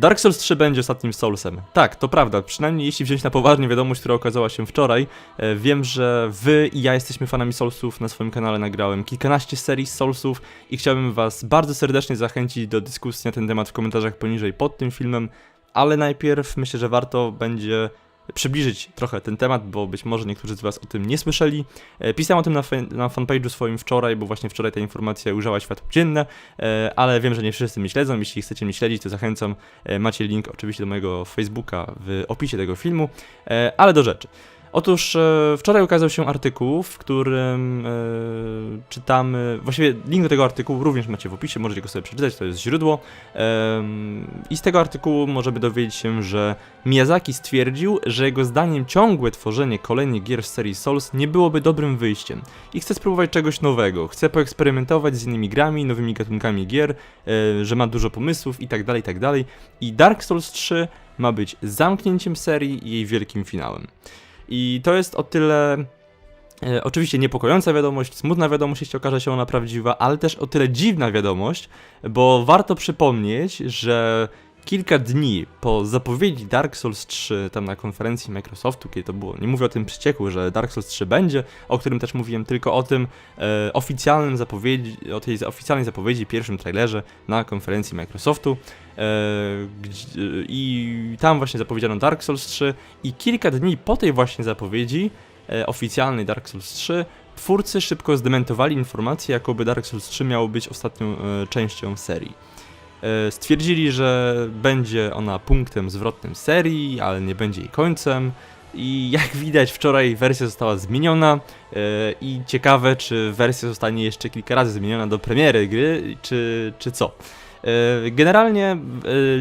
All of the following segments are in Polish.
Dark Souls 3 będzie ostatnim Soulsem. Tak, to prawda, przynajmniej jeśli wziąć na poważnie wiadomość, która okazała się wczoraj. E, wiem, że wy i ja jesteśmy fanami Soulsów, na swoim kanale nagrałem kilkanaście serii Soulsów i chciałbym was bardzo serdecznie zachęcić do dyskusji na ten temat w komentarzach poniżej pod tym filmem, ale najpierw myślę, że warto będzie przybliżyć trochę ten temat, bo być może niektórzy z Was o tym nie słyszeli. E, Pisałem o tym na, na fanpage'u swoim wczoraj, bo właśnie wczoraj ta informacja ujrzała światło dzienne, e, ale wiem, że nie wszyscy mnie śledzą. Jeśli chcecie mnie śledzić, to zachęcam. E, Macie link oczywiście do mojego Facebooka w opisie tego filmu, ale do rzeczy. Otóż e, wczoraj ukazał się artykuł, w którym e, czytamy, właściwie link do tego artykułu również macie w opisie, możecie go sobie przeczytać, to jest źródło. I z tego artykułu możemy dowiedzieć się, że Miyazaki stwierdził, że jego zdaniem ciągłe tworzenie kolejnych gier z serii Souls nie byłoby dobrym wyjściem i chce spróbować czegoś nowego, chce poeksperymentować z innymi grami, nowymi gatunkami gier, e, że ma dużo pomysłów i tak dalej, i tak. I Dark Souls 3 ma być zamknięciem serii i jej wielkim finałem. I to jest o tyle e, oczywiście niepokojąca wiadomość, smutna wiadomość, jeśli okaże się ona prawdziwa, ale też o tyle dziwna wiadomość, bo warto przypomnieć, że kilka dni po zapowiedzi Dark Souls 3 tam na konferencji Microsoftu, kiedy to było, nie mówię o tym przecieku, że Dark Souls 3 będzie, o którym też mówiłem, tylko o tym e, oficjalnym zapowiedzi, o tej oficjalnej zapowiedzi, pierwszym trailerze na konferencji Microsoftu. E, gdzie- I tam właśnie zapowiedziano Dark Souls 3 i kilka dni po tej właśnie zapowiedzi e, oficjalnej Dark Souls 3 twórcy szybko zdementowali informację, jakoby Dark Souls 3 miało być ostatnią e, częścią serii. E, Stwierdzili, że będzie ona punktem zwrotnym serii, ale nie będzie jej końcem. I jak widać, wczoraj wersja została zmieniona. e, I ciekawe, czy wersja zostanie jeszcze kilka razy zmieniona do premiery gry, czy, czy co. E, Generalnie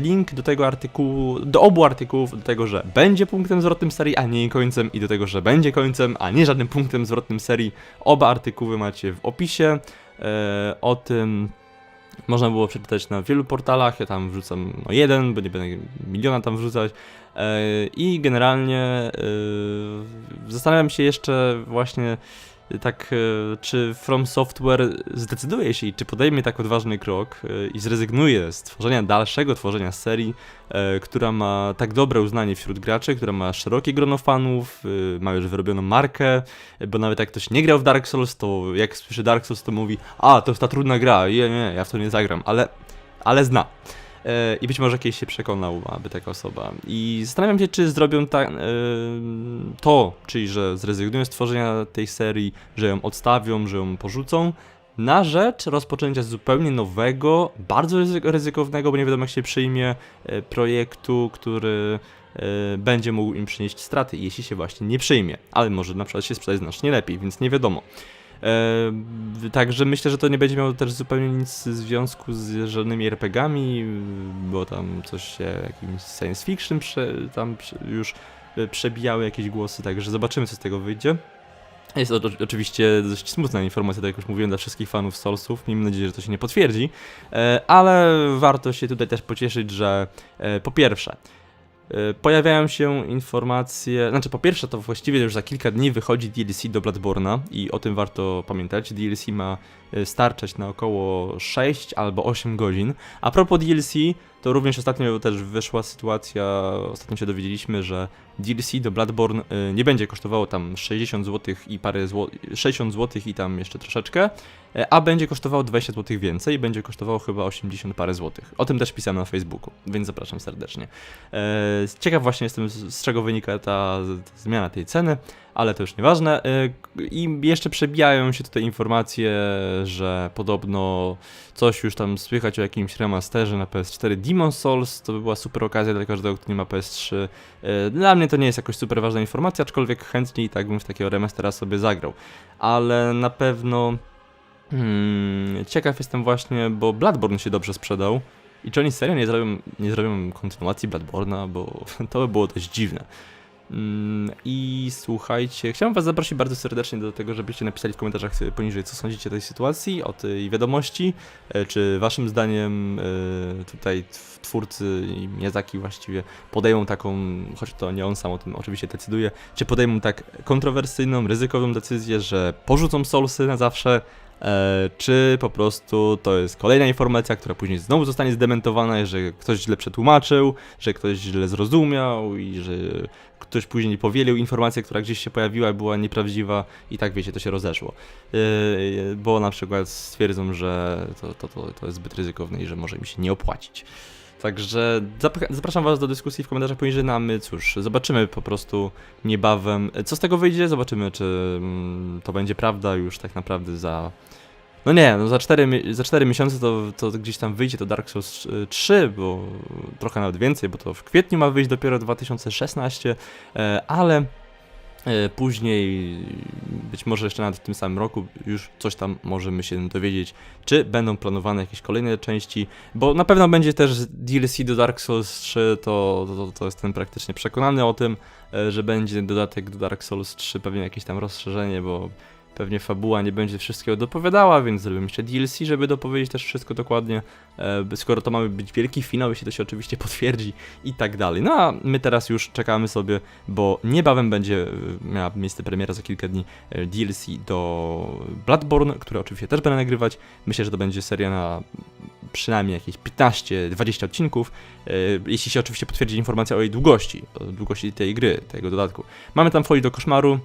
link do tego artykułu, do obu artykułów, do tego, że będzie punktem zwrotnym serii, a nie jej końcem, i do tego, że będzie końcem, a nie żadnym punktem zwrotnym serii. Oba artykuły macie w opisie. O tym można było przeczytać na wielu portalach. Ja tam wrzucam no, jeden, bo nie będę miliona tam wrzucać. E, I generalnie e, zastanawiam się jeszcze właśnie tak, e, czy From Software zdecyduje się i czy podejmie tak odważny krok e, i zrezygnuje z tworzenia dalszego tworzenia serii, e, która ma tak dobre uznanie wśród graczy, która ma szerokie grono fanów, ma już wyrobioną markę, bo nawet jak ktoś nie grał w Dark Souls, to jak słyszy Dark Souls, to mówi, a to jest ta trudna gra, nie, nie, ja w to nie zagram, ale, ale zna. E, I być może kiedyś się przekonał, aby taka osoba. I zastanawiam się, czy zrobią tak to, czyli że zrezygnują z tworzenia tej serii, że ją odstawią, że ją porzucą, na rzecz rozpoczęcia zupełnie nowego, bardzo ryzy- ryzykownego, bo nie wiadomo jak się przyjmie, e, projektu, który e, będzie mógł im przynieść straty, jeśli się właśnie nie przyjmie. Ale może na przykład się sprzedać znacznie lepiej, więc nie wiadomo. Także myślę, że to nie będzie miało też zupełnie nic w związku z żadnymi RPGami, bo tam coś się jakimś science fiction prze, tam już e, przebijały jakieś głosy, także zobaczymy co z tego wyjdzie. Jest to oczy- oczywiście dość smutna informacja, tak jak już mówiłem, dla wszystkich fanów Soulsów. Miejmy nadzieję, że to się nie potwierdzi, e, ale warto się tutaj też pocieszyć, że e, po pierwsze, pojawiają się informacje, znaczy po pierwsze to właściwie już za kilka dni wychodzi DLC do Bloodborne'a i o tym warto pamiętać. DLC ma e, starczać na około 6 albo 8 godzin. A propos DLC, to również ostatnio też wyszła sytuacja, ostatnio się dowiedzieliśmy, że DLC do Bloodborne y, nie będzie kosztowało tam 60 zł i parę zł, 60 zł i tam jeszcze troszeczkę, e, a będzie kosztowało 20 zł więcej będzie kosztowało chyba 80 parę złotych. O tym też pisałem na Facebooku, więc zapraszam serdecznie. E, Ciekaw właśnie jestem z, czego wynika ta, zmiana tej ceny, ale to już nieważne. E, I jeszcze przebijają się tutaj informacje, że podobno coś już tam słychać o jakimś remasterze na PS4 Demon Souls, to by była super okazja dla każdego, kto nie ma PS3. E, Dla mnie to nie jest jakoś super ważna informacja, aczkolwiek chętnie i tak bym w takiego remastera sobie zagrał. Ale na pewno hmm, ciekaw jestem właśnie, bo Bloodborne się dobrze sprzedał. I czy oni serio nie zrobią, nie zrobią kontynuacji Bloodborne'a, bo to by było dość dziwne. Mm, I słuchajcie, chciałem was zaprosić bardzo serdecznie do tego, żebyście napisali w komentarzach poniżej, co sądzicie o tej sytuacji, o tej wiadomości, e, czy waszym zdaniem e, tutaj tw- twórcy i Miyazaki właściwie podejmą taką, choć to nie on sam o tym oczywiście decyduje, czy podejmą tak kontrowersyjną, ryzykową decyzję, że porzucą Soulsy na zawsze, czy po prostu to jest kolejna informacja, która później znowu zostanie zdementowana, że ktoś źle przetłumaczył, że ktoś źle zrozumiał i że ktoś później powielił informację, która gdzieś się pojawiła, była nieprawdziwa i tak wiecie, to się rozeszło. Yy, bo na przykład stwierdzą, że to, to, to, to jest zbyt ryzykowne i że może mi się nie opłacić. Także zapra- zapraszam Was do dyskusji w komentarzach poniżej, no a my cóż, zobaczymy po prostu niebawem, co z tego wyjdzie, zobaczymy, czy mm, to będzie prawda już tak naprawdę za... No nie, no za 4, mi- za 4 miesiące to, to gdzieś tam wyjdzie to Dark Souls y, 3, bo trochę nawet więcej, bo to w kwietniu ma wyjść dopiero 2016, e, ale później, być może jeszcze nawet w tym samym roku, już coś tam możemy się dowiedzieć, czy będą planowane jakieś kolejne części, bo na pewno będzie też DLC do Dark Souls 3, to, to, to jestem praktycznie przekonany o tym, e, że będzie dodatek do Dark Souls 3, pewnie jakieś tam rozszerzenie, bo pewnie fabuła nie będzie wszystkiego dopowiadała, więc zrobimy jeszcze DLC, żeby dopowiedzieć też wszystko dokładnie, e, skoro to mamy być wielki finał, jeśli to się oczywiście potwierdzi i tak dalej. No a my teraz już czekamy sobie, bo niebawem będzie e, miała miejsce premiera za kilka dni e, DLC do Bloodborne, które oczywiście też będę nagrywać. Myślę, że to będzie seria na przynajmniej jakieś 15-20 odcinków, jeśli się oczywiście potwierdzi informacja o jej długości, o długości tej gry, tego dodatku. Mamy tam folię do koszmaru,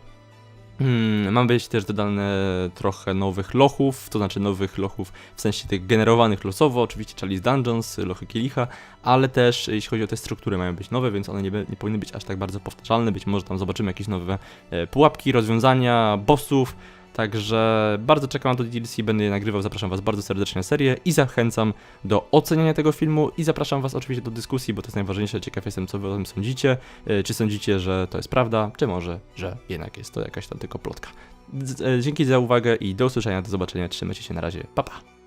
Hmm, ma być też dodane trochę nowych lochów, to znaczy nowych lochów w sensie tych generowanych losowo, oczywiście Charlie's Dungeons, lochy kielicha, ale też jeśli chodzi o te struktury mają być nowe, więc one nie, nie powinny być aż tak bardzo powtarzalne, być może tam zobaczymy jakieś nowe e, pułapki, rozwiązania, bossów, także bardzo czekam na to DLC, będę je nagrywał, zapraszam Was bardzo serdecznie na serię i zachęcam do oceniania tego filmu i zapraszam Was oczywiście do dyskusji, bo to jest najważniejsze, ciekaw jestem co Wy o tym sądzicie, E, czy sądzicie, że to jest prawda, czy może, że jednak jest to jakaś tam tylko plotka. E, Dzięki za uwagę i do usłyszenia, do zobaczenia, trzymajcie się na razie, pa pa!